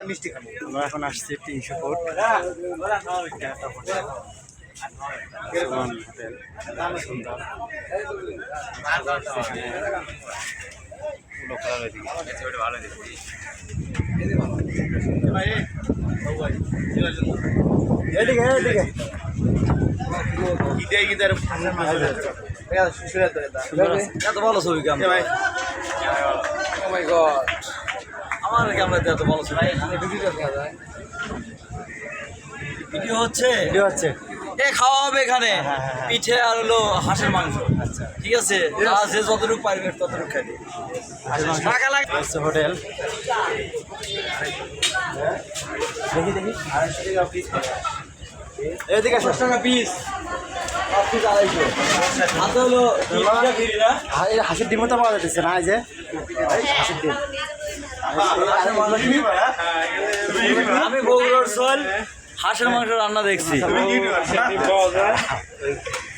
মিষ্টি খাবো আমরা এখন আসছি তিনশো ফুট এটা একটা হোটেল সুমন হোটেল সুন্দর এদিকে এদিকে ইটাই কি তার শুনে তো এটা সুন্দর আছে এত ভালো ছবি কেমন ভাই ও মাই গড আমার ক্যামেরাতে এত ভালো ভিডিও হচ্ছে? ভিডিও হচ্ছে। এ খাওয়া হবে এখানে। হ্যাঁ, হ্যাঁ, হ্যাঁ। পিঠে আর হলো হাঁসের মাংস। আচ্ছা। ঠিক আছে? যা যতটুকু পারবে ততটুকু খাবে। টাকা হোটেল দেখি দেখি। এদিকে টাকা পিস হাসির ডিমও তো পাওয়া যাচ্ছে না এই যে। হাসির ডিম। আমি বগুড়ার চল হাঁসের মাংস রান্না দেখছি।